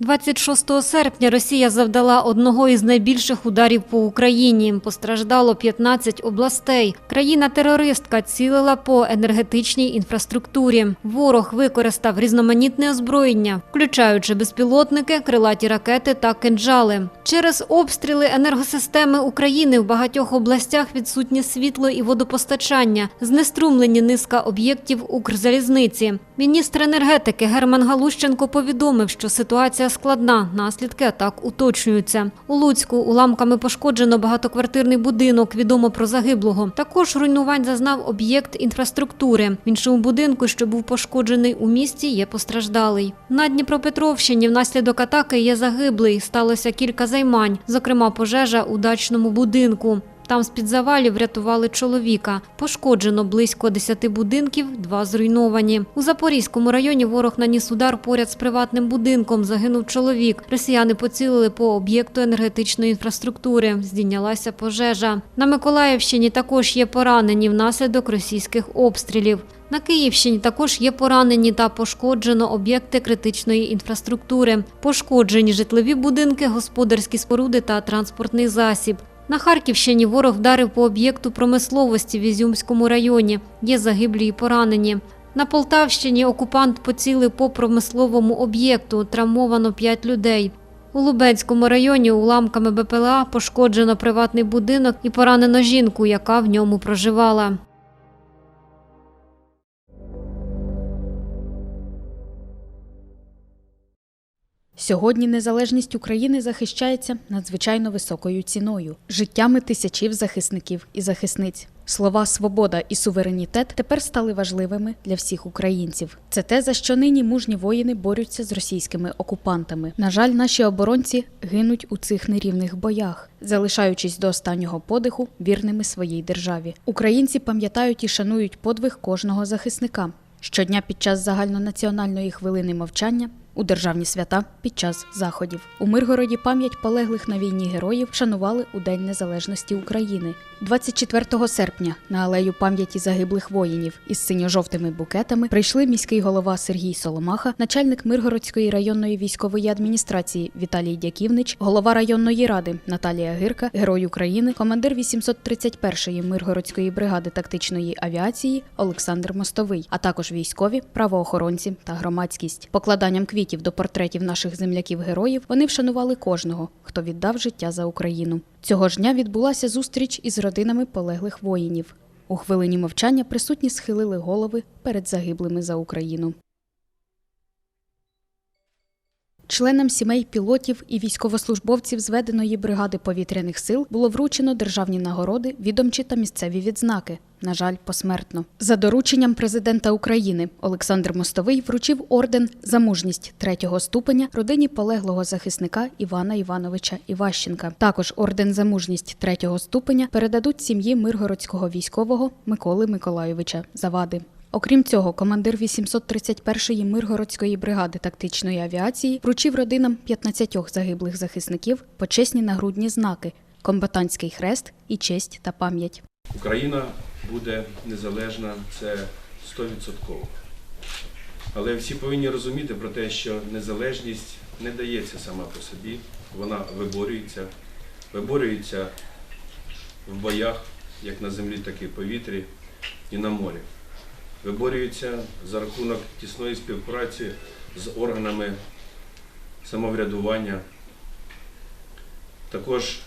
26 серпня Росія завдала одного із найбільших ударів по Україні. Постраждало 15 областей. Країна-терористка цілила по енергетичній інфраструктурі. Ворог використав різноманітне озброєння, включаючи безпілотники, крилаті ракети та кинджали. Через обстріли енергосистеми України в багатьох областях відсутнє світло і водопостачання, знеструмлені низка об'єктів Укрзалізниці. Міністр енергетики Герман Галущенко повідомив, що ситуація складна, наслідки атак уточнюються. У Луцьку уламками пошкоджено багатоквартирний будинок, відомо про загиблого. Також руйнувань зазнав об'єкт інфраструктури. В іншому будинку, що був пошкоджений у місті, є постраждалий. На Дніпропетровщині внаслідок атаки є загиблий. Сталося кілька займань, зокрема пожежа у дачному будинку. Там з-під завалів врятували чоловіка. Пошкоджено близько 10 будинків, два зруйновані. У Запорізькому районі ворог наніс удар поряд з приватним будинком. Загинув чоловік. Росіяни поцілили по об'єкту енергетичної інфраструктури. Здійнялася пожежа. На Миколаївщині також є поранені внаслідок російських обстрілів. На Київщині також є поранені та пошкоджено об'єкти критичної інфраструктури. Пошкоджені житлові будинки, господарські споруди та транспортний засіб. На Харківщині ворог вдарив по об'єкту промисловості в Ізюмському районі. Є загиблі і поранені. На Полтавщині окупант поцілив по промисловому об'єкту. Травмовано 5 людей. У Лубенському районі уламками БПЛА пошкоджено приватний будинок і поранено жінку, яка в ньому проживала. Сьогодні незалежність України захищається надзвичайно високою ціною життями тисячів захисників і захисниць. Слова свобода і суверенітет тепер стали важливими для всіх українців. Це те, за що нині мужні воїни борються з російськими окупантами. На жаль, наші оборонці гинуть у цих нерівних боях, залишаючись до останнього подиху вірними своїй державі. Українці пам'ятають і шанують подвиг кожного захисника. Щодня під час загальнонаціональної хвилини мовчання у державні свята під час заходів у Миргороді пам'ять полеглих на війні героїв шанували у День Незалежності України. 24 серпня на алею пам'яті загиблих воїнів із синьо-жовтими букетами прийшли міський голова Сергій Соломаха, начальник Миргородської районної військової адміністрації Віталій Дяківнич, голова районної ради Наталія Гирка, герой України, командир 831-ї Миргородської бригади тактичної авіації Олександр Мостовий, а також військові, правоохоронці та громадськість. Покладанням квітів до портретів наших земляків-героїв вони вшанували кожного, хто віддав життя за Україну. Цього ж дня відбулася зустріч із родинами полеглих воїнів. У хвилині мовчання присутні схилили голови перед загиблими за Україну. Членам сімей пілотів і військовослужбовців зведеної бригади повітряних сил було вручено державні нагороди, відомчі та місцеві відзнаки. На жаль, посмертно. За дорученням президента України Олександр Мостовий вручив орден за мужність третього ступеня родині полеглого захисника Івана Івановича Іващенка. Також орден за мужність третього ступеня передадуть сім'ї миргородського військового Миколи Миколайовича Завади. Окрім цього, командир 831-ї Миргородської бригади тактичної авіації вручив родинам 15 загиблих захисників почесні нагрудні знаки, комбатантський хрест і честь та пам'ять. Україна буде незалежна, це 100%. Але всі повинні розуміти про те, що незалежність не дається сама по собі, вона виборюється, виборюється в боях, як на землі, так і в повітрі і на морі. Виборюється за рахунок тісної співпраці з органами самоврядування. Також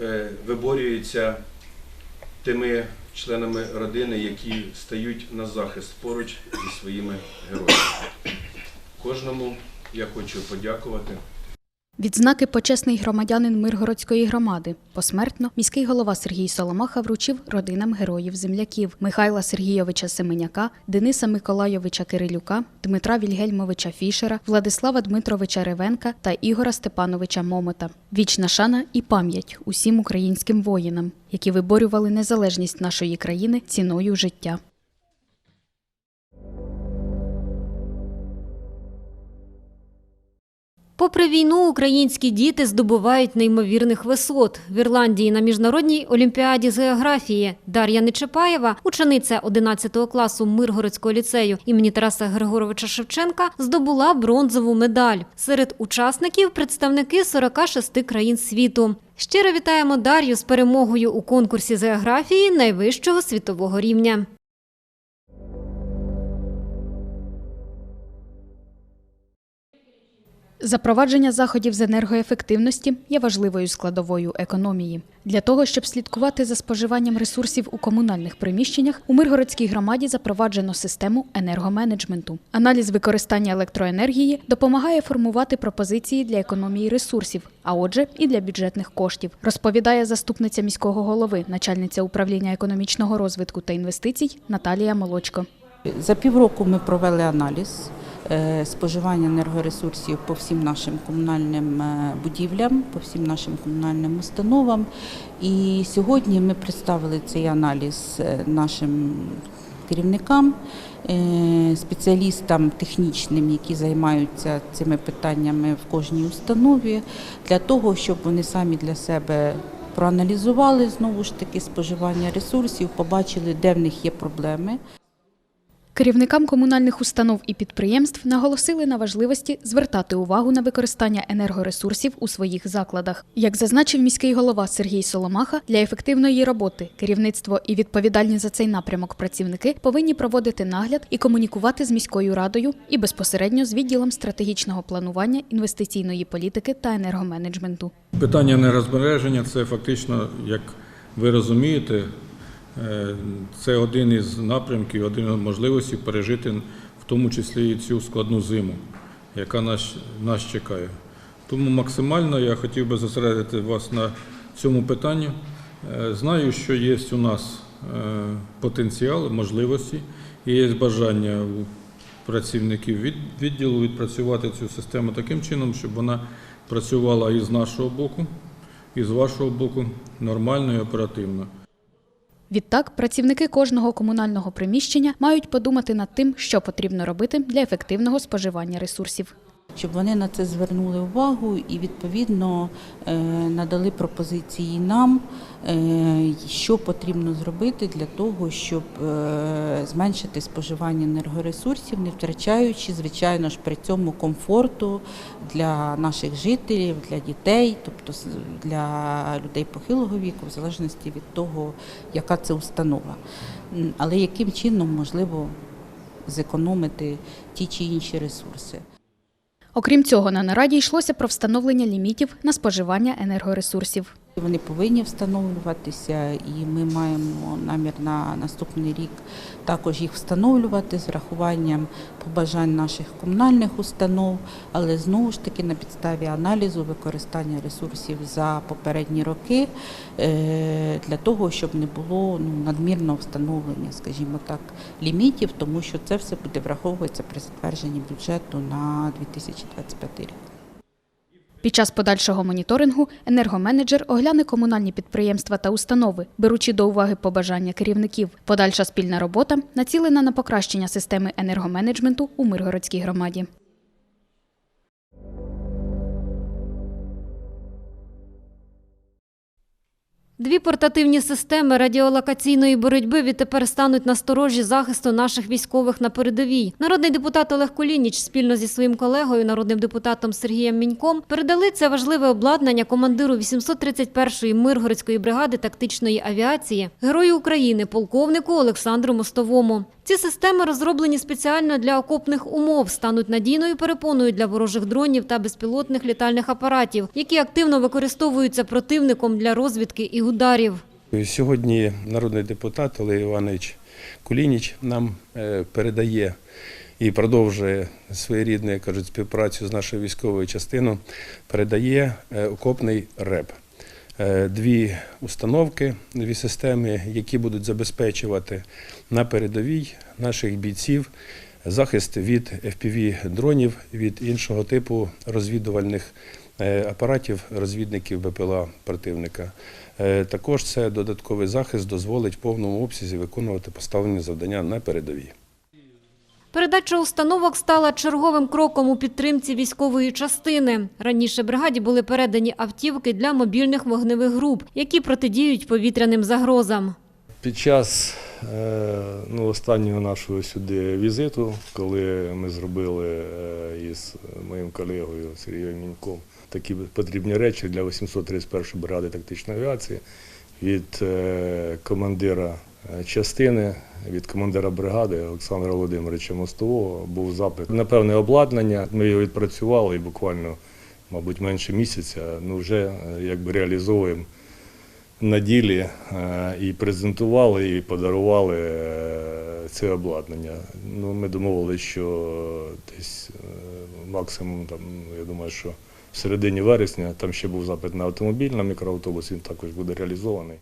е, виборюється тими членами родини, які стають на захист поруч зі своїми героями. Кожному я хочу подякувати. Відзнаки почесний громадянин Миргородської громади. Посмертно міський голова Сергій Соломаха вручив родинам героїв-земляків Михайла Сергійовича Семеняка, Дениса Миколайовича Кирилюка, Дмитра Вільгельмовича Фішера, Владислава Дмитровича Ревенка та Ігора Степановича Момота. Вічна шана і пам'ять усім українським воїнам, які виборювали незалежність нашої країни ціною життя. Попри війну, українські діти здобувають неймовірних висот. В Ірландії на міжнародній олімпіаді з географії Дар'я Нечепаєва, учениця 11 класу Миргородського ліцею імені Тараса Григоровича Шевченка, здобула бронзову медаль. Серед учасників представники 46 країн світу. Щиро вітаємо Дар'ю з перемогою у конкурсі з географії найвищого світового рівня. Запровадження заходів з енергоефективності є важливою складовою економії. Для того, щоб слідкувати за споживанням ресурсів у комунальних приміщеннях, у Миргородській громаді запроваджено систему енергоменеджменту. Аналіз використання електроенергії допомагає формувати пропозиції для економії ресурсів, а отже, і для бюджетних коштів, розповідає заступниця міського голови, начальниця управління економічного розвитку та інвестицій Наталія Молочко. За півроку ми провели аналіз споживання енергоресурсів по всім нашим комунальним е, будівлям, по всім нашим комунальним установам. І сьогодні ми представили цей аналіз е, нашим керівникам, е, спеціалістам технічним, які займаються цими питаннями в кожній установі, для того, щоб вони самі для себе проаналізували знову ж таки споживання ресурсів, побачили, де в них є проблеми. Керівникам комунальних установ і підприємств наголосили на важливості звертати увагу на використання енергоресурсів у своїх закладах. Як зазначив міський голова Сергій Соломаха, для ефективної роботи керівництво і відповідальні за цей напрямок працівники повинні проводити нагляд і комунікувати з міською радою і безпосередньо з відділом стратегічного планування, інвестиційної політики та енергоменеджменту. Питання енергозбереження це фактично, як ви розумієте, це один із напрямків, один із можливостей пережити в тому числі і цю складну зиму, яка нас, нас чекає. Тому максимально я хотів би зосередити вас на цьому питанні. Е, Знаю, що є у нас е, потенціал, можливості, і є бажання у працівників відділу відпрацювати цю систему таким чином, щоб вона працювала і з нашого боку, і з вашого боку нормально і оперативно. Відтак, працівники кожного комунального приміщення мають подумати над тим, що потрібно робити для ефективного споживання ресурсів. Щоб вони на це звернули увагу і відповідно е, надали пропозиції нам, е, що потрібно зробити для того, щоб е, зменшити споживання енергоресурсів, не втрачаючи, звичайно ж, при цьому комфорту для наших жителів, для дітей, тобто для людей похилого віку, в залежності від того, яка це установа. Але яким чином можливо зекономити ті чи інші ресурси. Окрім цього, на нараді йшлося про встановлення лімітів на споживання енергоресурсів. Вони повинні встановлюватися, і ми маємо намір на наступний рік також їх встановлювати з врахуванням побажань наших комунальних установ, але знову ж таки на підставі аналізу використання ресурсів за попередні роки е, для того, щоб не було ну, надмірного встановлення, скажімо так, лімітів, тому що це все буде враховуватися при затвердженні бюджету на 2025 рік. Під час подальшого моніторингу енергоменеджер огляне комунальні підприємства та установи, беручи до уваги побажання керівників. Подальша спільна робота націлена на покращення системи енергоменеджменту у Миргородській громаді. Дві портативні системи радіолокаційної боротьби відтепер стануть на сторожі захисту наших військових на передовій. Народний депутат Олег Кулініч спільно зі своїм колегою, народним депутатом Сергієм Міньком, передали це важливе обладнання командиру 831-ї Миргородської бригади тактичної авіації, герою України, полковнику Олександру Мостовому. Ці системи розроблені спеціально для окопних умов, стануть надійною перепоною для ворожих дронів та безпілотних літальних апаратів, які активно використовуються противником для розвідки і ударів. Сьогодні народний депутат Олег Іванович Кулініч нам е, передає і продовжує своєрідну, як кажуть, співпрацю з нашою військовою частиною, передає е, окопний РЕП. Е, Дві установки, дві системи, які будуть забезпечувати на передовій наших бійців захист від FPV-дронів, від іншого типу розвідувальних е, апаратів, розвідників БПЛА противника. Е, Також це додатковий захист дозволить в повному обсязі виконувати поставлені завдання на передовій. Передача установок стала черговим кроком у підтримці військової частини. Раніше бригаді були передані автівки для мобільних вогневих груп, які протидіють повітряним загрозам. Під час е, ну, останнього нашого сюди візиту, коли ми зробили е, із моїм колегою Сергієм Міньком такі потрібні речі для 831 бригади тактичної авіації від е, командира частини, від командира бригади Олександра Володимировича Мостового був запит на певне обладнання. Ми його відпрацювали і буквально, мабуть, менше місяця, ну вже е, якби реалізовуємо на ділі е, і презентували, і подарували е, це обладнання. Ну, ми домовилися, що десь е, максимум, там, я думаю, що в середині вересня там ще був запит на автомобіль, на мікроавтобус, він також буде реалізований.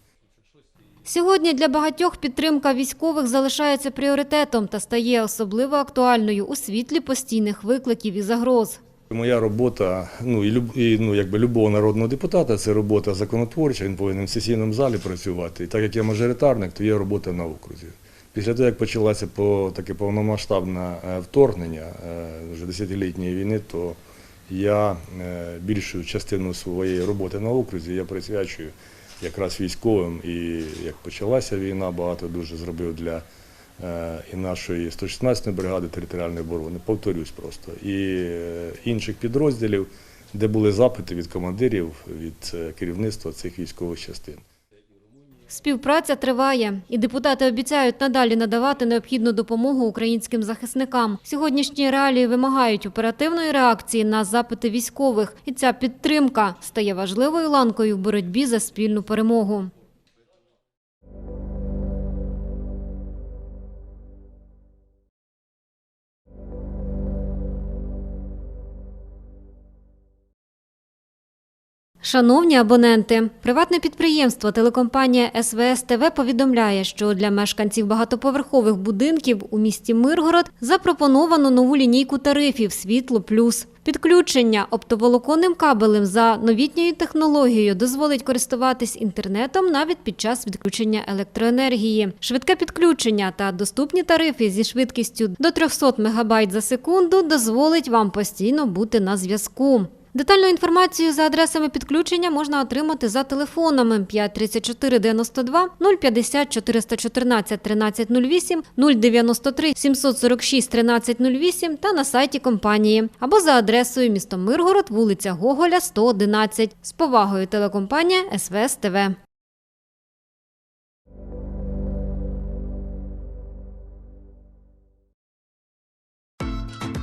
Сьогодні для багатьох підтримка військових залишається пріоритетом та стає особливо актуальною у світлі постійних викликів і загроз. Моя робота, ну і і, ну, якби любого народного депутата, це робота законотворча, він повинен в сесійному залі працювати. І так як я мажоритарник, то є робота на окрузі. Після того, як почалося по, таке повномасштабне е, вторгнення е, вже десятилітньої війни, то я е, більшу частину своєї роботи на окрузі я присвячую якраз військовим. І як почалася війна, багато дуже зробив для е, і нашої 116-ї бригади територіальної оборони, повторюсь просто, і е, інших підрозділів, де були запити від командирів, від е, керівництва цих військових частин. Співпраця триває, і депутати обіцяють надалі надавати необхідну допомогу українським захисникам. Сьогоднішні реалії вимагають оперативної реакції на запити військових, і ця підтримка стає важливою ланкою в боротьбі за спільну перемогу. Шановні абоненти, приватне підприємство телекомпанія СВС ТВ повідомляє, що для мешканців багатоповерхових будинків у місті Миргород запропоновано нову лінійку тарифів Світло Плюс. Підключення оптоволоконним кабелем за новітньою технологією дозволить користуватись інтернетом навіть під час відключення електроенергії. Швидке підключення та доступні тарифи зі швидкістю до 300 МБ за секунду дозволить вам постійно бути на зв'язку. Детальну інформацію за адресами підключення можна отримати за телефонами 534 92 050 414 1308 093 746 1308 та на сайті компанії або за адресою місто Миргород, вулиця Гоголя, 111. З повагою телекомпанія СВС ТВ.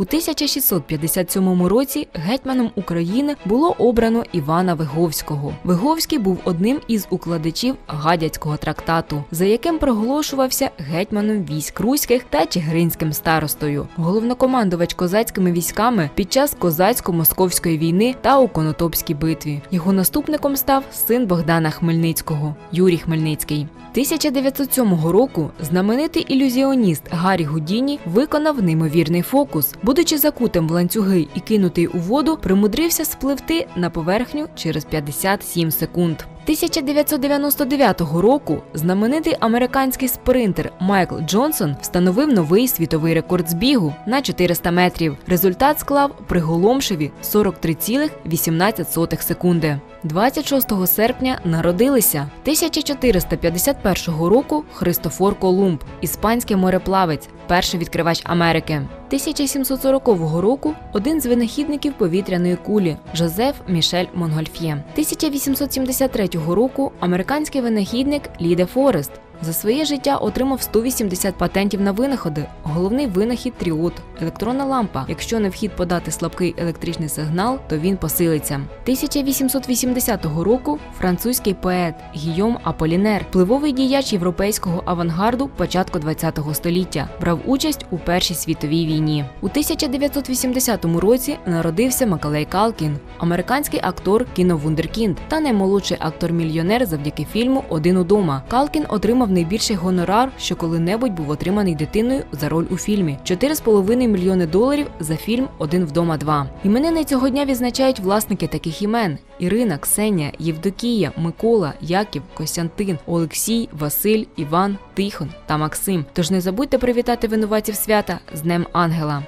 У 1657 році гетьманом України було обрано Івана Виговського. Виговський був одним із укладачів гадяцького трактату, за яким проголошувався гетьманом військ руських та чигиринським старостою. Головнокомандувач козацькими військами під час козацько-московської війни та у Конотопській битві. Його наступником став син Богдана Хмельницького Юрій Хмельницький. 1907 року знаменитий ілюзіоніст Гаррі Гудіні виконав неймовірний фокус. Будучи закутим в ланцюги і кинутий у воду, примудрився спливти на поверхню через 57 секунд. 1999 року знаменитий американський спринтер Майкл Джонсон встановив новий світовий рекорд збігу на 400 метрів. Результат склав приголомшеві 43,18 секунди. 26 серпня народилися 1451 року Христофор Колумб, іспанський мореплавець, перший відкривач Америки. 1740 року один з винахідників повітряної кулі Жозеф Мішель Монгольф'є. 1873 року американський винахідник Ліде Форест за своє життя отримав 180 патентів на винаходи. Головний винахід тріод електронна лампа. Якщо не в хід подати слабкий електричний сигнал, то він посилиться. 1880 року французький поет Гійом Аполінер, впливовий діяч європейського авангарду початку ХХ століття, брав участь у Першій світовій війні. У 1980 році народився Макалей Калкін, американський актор кіновундеркінд та наймолодший актор-мільйонер завдяки фільму Один удома. Калкін отримав найбільший гонорар, що коли-небудь був отриманий дитиною за роль у фільмі 4,5 мільйони доларів за фільм Один вдома 2». Іменини цього дня відзначають власники таких імен: Ірина, Ксенія, Євдокія, Микола, Яків, Костянтин, Олексій, Василь, Іван, Тихон та Максим. Тож не забудьте привітати винуватців свята з Днем Ангела.